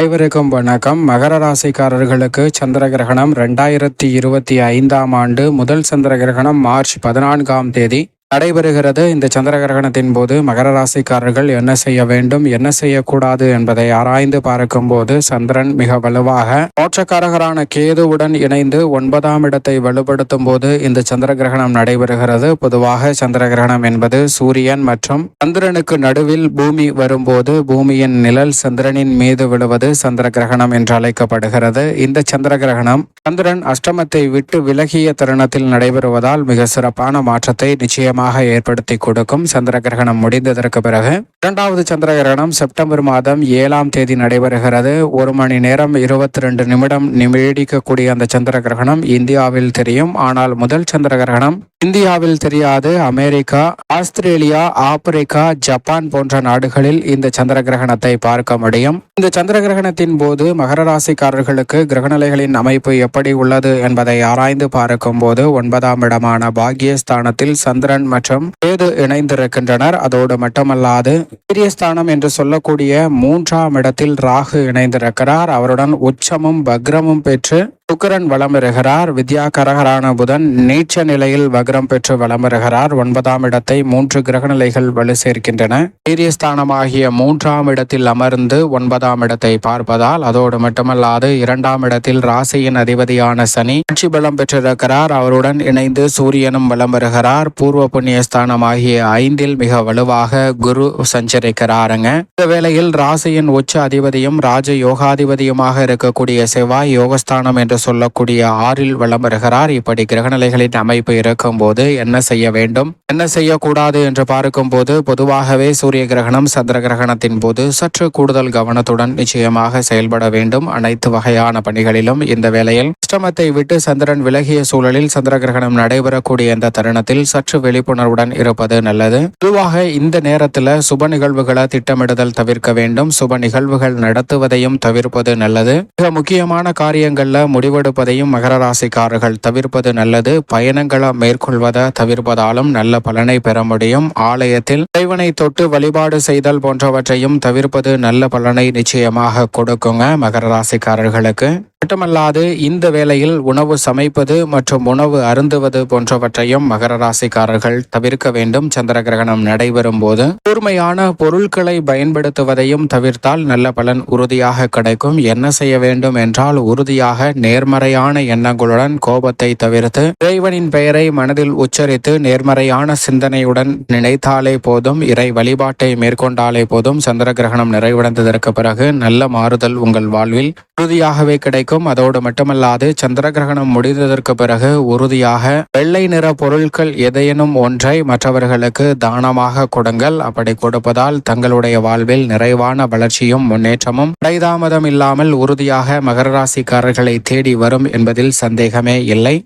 அனைவருக்கும் வணக்கம். மகர ராசிக்காரர்களுக்கு சந்திர கிரகணம் ரெண்டாயிரத்தி இருபத்தி ஐந்தாம் ஆண்டு முதல் சந்திர கிரகணம் மார்ச் பதினான்காம் தேதி. நடைபெறுகிறது. இந்த சந்திர கிரகணத்தின் போது மகர ராசிக்காரர்கள் என்ன செய்ய வேண்டும் என்ன செய்யக்கூடாது என்பதை ஆராய்ந்து பார்க்கும்போது சந்திரன் மிக வலுவாக மோட்சக்காரகரான கேதுவுடன் இணைந்து ஒன்பதாம் இடத்தை வலுப்படுத்தும் போது இந்த சந்திர கிரகணம் நடைபெறுகிறது. பொதுவாக சந்திர கிரகணம் என்பது சூரியன் மற்றும் சந்திரனுக்கு நடுவில் பூமி வரும்போது பூமியின் நிழல் சந்திரனின் மீது விழுவது சந்திர கிரகணம் என்று அழைக்கப்படுகிறது. இந்த சந்திர கிரகணம் சந்திரன் அஷ்டமத்தை விட்டு விலகிய தருணத்தில் நடைபெறுவதால் மிக சிறப்பான மாற்றத்தை நிச்சயமாக ஏற்படுத்தி கொடுக்கும் சந்திர கிரகணம் முடிந்ததற்கு பிறகு இரண்டாவது சந்திர கிரகணம் செப்டம்பர் மாதம் ஏழாம் தேதி நடைபெறுகிறது. ஒரு மணி நேரம் இருபத்தி ரெண்டு நிமிடம் நீடிக்கக்கூடிய அந்த சந்திர கிரகணம் இந்தியாவில் தெரியும். ஆனால் முதல் சந்திர கிரகணம் இந்தியாவில் தெரியாது. அமெரிக்கா ஆஸ்திரேலியா ஆப்பிரிக்கா ஜப்பான் போன்ற நாடுகளில் இந்த சந்திர கிரகணத்தை பார்க்க முடியும். இந்த சந்திர கிரகணத்தின் போது மகர ராசிக்காரர்களுக்கு கிரகநிலைகளின் அமைப்பு எப்படி உள்ளது என்பதை ஆராய்ந்து பார்க்கும் போது ஒன்பதாம் இடமான பாக்யஸ்தானத்தில் சந்திரன் மற்றும் கேது இணைந்திருக்கின்றனர். அதோடு மட்டுமல்லாது வீரியஸ்தானம் என்று சொல்லக்கூடிய மூன்றாம் இடத்தில் ராகு இணைந்திருக்கிறார். அவருடன் உச்சமும் பக்ரமும் பெற்று சுக்கரன் வலம் வருகிறார் வித்யாகரகரான புதன் நீச்ச நிலையில் வக்ரம் பெற்று வளம் வருகிறார் ஒன்பதாம் இடத்தை மூன்று கிரகநிலைகள் வலு சேர்க்கின்றன. வீரியஸ்தானமாகிய மூன்றாம் இடத்தில் அமர்ந்து ஒன்பதாம் இடத்தை பார்ப்பதால் அதோடு மட்டுமல்லாது இரண்டாம் இடத்தில் ராசியின் அதிபதியான சனி ஆட்சி பலம் பெற்றிருக்கிறார். அவருடன் இணைந்து சூரியனும் வளம் வருகிறார் பூர்வ புண்ணியஸ்தானமாகிய ஐந்தில் மிக வலுவாக குரு சஞ்சரிக்கிறாருங்க. இந்த வேளையில் ராசியின் உச்ச அதிபதியும் ராஜ யோகாதிபதியுமாக இருக்கக்கூடிய செவ்வாய் யோகஸ்தானம் என்று என்று சொல்லக்கூடிய ஆறில் வளம் வருகிறார் இப்படி கிரகநிலைகளின் அமைப்பு இருக்கும்போது என்ன செய்ய வேண்டும்? என்ன செய்யக்கூடாது என்று பார்க்கும்போது பொதுவாகவே சூரிய கிரகணம் சந்திர கிரகணத்தின் போது சற்று கூடுதல் கவனத்துடன் நிச்சயமாக செயல்பட வேண்டும். அனைத்து வகையான பணிகளிலும் இந்த வேளையில் அஷ்டமத்தை விட்டு சந்திரன் விலகிய சூழலில் சந்திர கிரகணம் நடைபெறக்கூடிய இந்த தருணத்தில் சற்று விழிப்புணர்வுடன் இருப்பது நல்லது. பொதுவாக இந்த நேரத்தில் சுப நிகழ்வுகளை திட்டமிடுதல் தவிர்க்க வேண்டும். சுப நிகழ்வுகள் நடத்துவதையும் தவிர்ப்பது நல்லது. மிக முக்கியமான காரியங்கள்ல முடிவெடுப்பதையும் மகர ராசிக்காரர்கள் தவிர்ப்பது நல்லது. பயணங்களை மேற்கொள்வதை தவிர்ப்பதாலும் நல்ல பலனை பெற முடியும். ஆலயத்தில் இறைவனை தொட்டு வழிபாடு செய்தல் போன்றவற்றையும் தவிர்ப்பது நல்ல பலனை நிச்சயமாக கொடுக்குங்க மகர ராசிக்காரர்களுக்கு. மட்டுமல்லாது இந்த வேளையில் உணவு சமைப்பது மற்றும் உணவு அருந்துவது போன்றவற்றையும் மகர ராசிக்காரர்கள் தவிர்க்க வேண்டும். சந்திர கிரகணம் நடைபெறும் போது கூர்மையான பொருட்களை பயன்படுத்துவதையும் தவிர்த்தால் நல்ல பலன் உறுதியாக கிடைக்கும். என்ன செய்ய வேண்டும் என்றால் உறுதியாக நேர்மறையான எண்ணங்களுடன் கோபத்தை தவிர்த்து இறைவனின் பெயரை மனதில் உச்சரித்து நேர்மறையான சிந்தனையுடன் நினைத்தாலே போதும் இறை வழிபாட்டை மேற்கொண்டாலே போதும். சந்திர கிரகணம் நிறைவடைந்ததற்கு பிறகு நல்ல மாறுதல் உங்கள் வாழ்வில் உறுதியாகவே கிடைக்கும். கிடைக்கும் அதோடு மட்டுமல்லாது சந்திர கிரகணம் முடிந்ததற்கு பிறகு உறுதியாக வெள்ளை நிற பொருட்கள் எதையேனும் ஒன்றை மற்றவர்களுக்கு தானமாக கொடுங்கள். அப்படி கொடுப்பதால் தங்களுடைய வாழ்வில் நிறைவான வளர்ச்சியும் முன்னேற்றமும் இடைதாமதம் இல்லாமல் உறுதியாக மகர ராசிக்காரர்களை தேடி வரும் என்பதில் சந்தேகமே இல்லை.